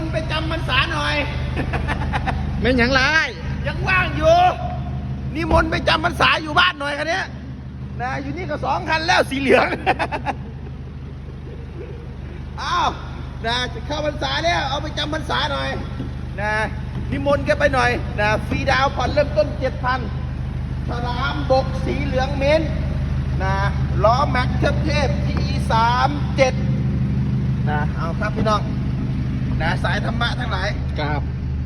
นต์ไปจำพรรษาหน่อย ไม่หยังไรยังว่างอยู่นิมนต์ไปจำพรรษาอยู่บ้านหน่อยคันเนี้ยนะอยู่นี่ก็สองคันแล้วสีเหลือง อ้าวนะจะเข้าพรรษาแล้วเอาไปจำพรรษาหน่อยนะนิมนต์แกไปหน่อยนะฟรีดาวผ่อนเริ่มต้นเจ็ดพันสลามบกสีเหลืองเม้นนะล้อแม็กเทพเทพทีสามเจ็ด นะเอาครับพี่น้องนะสายธรรมะทั้งหลายครับ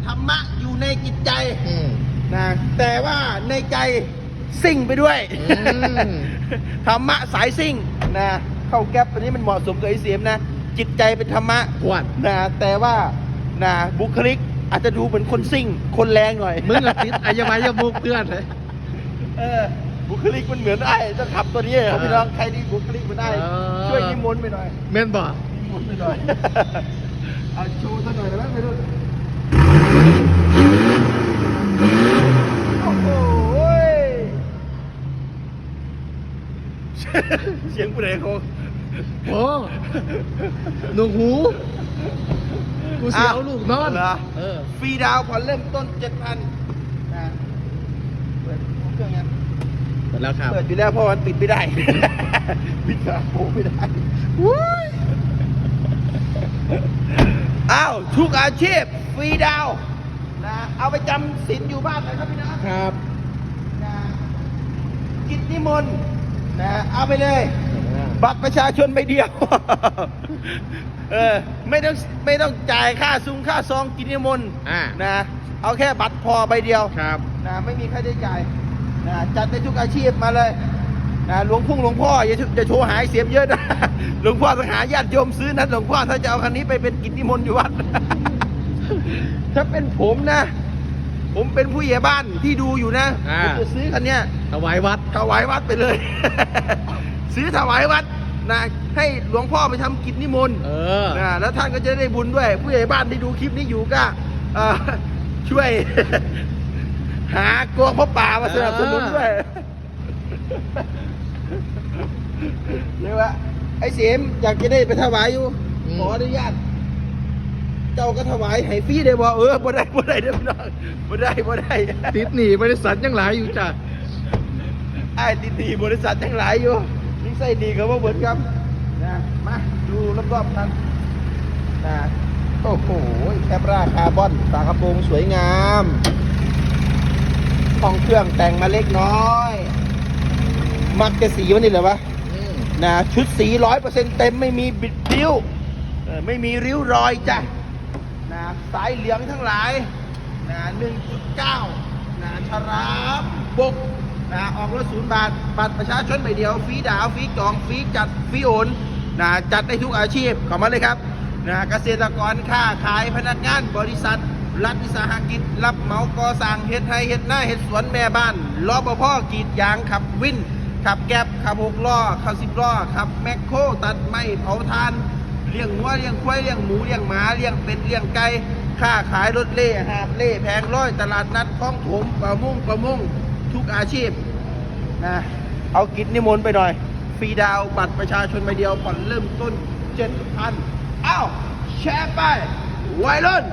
ธรรมะอยู่ในจิตใจอืมนะแต่ว่าในใจซิ่งไปด้วยอืมธรรมะสายซิ่งนะเข้าแก๊ปอันนี้มันเหมาะสมกับไอเสียมนะจิตใจเป็นธรรมะขวดนะแต่ว่านะบุคลิกอาจจะดูเหมือนคนซิ่ง คนแรงหน่อยมึงอะติดอายบายมุกเพื่อนเลยเออบุคลิกมันเหมือนไอ้จะขับตัวนี้ครับเออพี่น้องใครที่บุคลิกมันได้เออช่วยนิมนต์ไปหน่อยแม่นบ่นิ มนต์ไปหน่อยเอาโชว์สักหน่อยได้ไหมไม่รู้โอ้โหยเสียงผู้ใดเขาโอ้หนูหูกูเสียวลูกนอนเหรอเออฟรีดาวน์ผ่อนเริ่มต้นเจ็ดพันนะเปิดเครื่องยังหมดแล้วครับ เปิดอยู่แล้วเพราะมันปิดไม่ได้ ปิดฝาโปะไม่ได้วุ้ย อ้าวทุกอาชีพฟรีดาวน์นะเอาไปจำศีลอยู่บ้านหนะครับพี่นะครับครับ นะกิจนิมนต์นะเอาไปเลย บัตรประชาชนใบเดียว เออไม่ต้องไม่ต้องจ่ายค่าซุ้งค่าซองกินนิมนต์อ่า นะ เอาแค่บัตรพอใบเดียวครับ นะไม่มีค่าใช้จ่ายนะจัดได้ทุกอาชีพมาเลยนะหลวงพุ่งหลวงพ่ออย่าอย่าโชว์หายเสียมเยอะนะ หลวงพ่อต้องหาญาติโยมซื้อนะหลวงพ่อถ้าจะเอาคันนี้ไปเป็นกิจนิมนต์อยู่วัด ถ้าเป็นผมนะ ผมเป็นผู้ใหญ่บ้านที่ดูอยู่นะอ่า ผมจะซื้อคันเนี้ยถวายวัด ถวายวัดไปเลย ซื้อถวายวัดนะให้หลวงพ่อไปทำกิจนิมนต์ เออ นะแล้วท่านก็จะได้บุญด้วย ผู้ใหญ่บ้านที่ดูคลิปนี้อยู่ก็เอ่อช่วย หากวงพ่อป่ามาสนับสนุนด้วยเรียกว่า ไอ้เสียมอยากจะได้ไปถวายอยู่ อืม ขออนุญาต เจ้าก็ถวายให้ฟรีได้บ่เออบ่ได้บ่ได้เด้อพี่น้องบ่ได้บ่ได้ติดหนีบริษัทยังหลายอยู่จ้ะไอ้ตีดีบริษัททั้งหลายอยู่นิสัยดีเขาว่าเหมือนครับนะมาดูรอบๆกันนะโอ้โหแคปราคาร์บอนฝากระโปรงสวยงามห้องเครื่องแต่งมาเล็กน้อย มักจะสีมันนี่เหรอวะอืม นะชุดสีร้อยเปอร์เซ็นต์เต็มไม่มีบิดริ้วไม่มีริ้วรอยจ้ะนะสายเหลืองทั้งหลายนะหนึ่งจุดเก้านะชรามบกนะออกรถศูนย์บาทบัตรประชาชนใบเดียวฟรีดาวฟรีจองฟรีจัดฟรีโอนนะจัดได้ทุกอาชีพเข้ามาเลยครับนะเกษตรกรค้าขายพนักงานบริษัท รัฐวิสาหกิจ รับเหมาก่อสร้างเฮ็ดไร่เฮ็ดหน้าเฮ็ดสวนแม่บ้านรอปภกรีดยางขับวิน ขับแก๊บขับหกล้อขับสิบล้อขับแมคโครตัดไม้เผาทานเลี้ยงวัวเลี้ยงควายเลี้ยงหมูเลี้ยงหมาเลี้ยงเป็ดเลี้ยงไก่ค้าขายรถเล่หาบเล่แพงร้อยตลาดนัดคลองถมประมงประมงทุกอาชีพนะเอากิจนิมนต์ไปหน่อยฟรีดาวบัตรประชาชนใบเดียวผ่อนเริ่มต้นเจ็ดพันอ้าวแชร์ไปไวรุ่น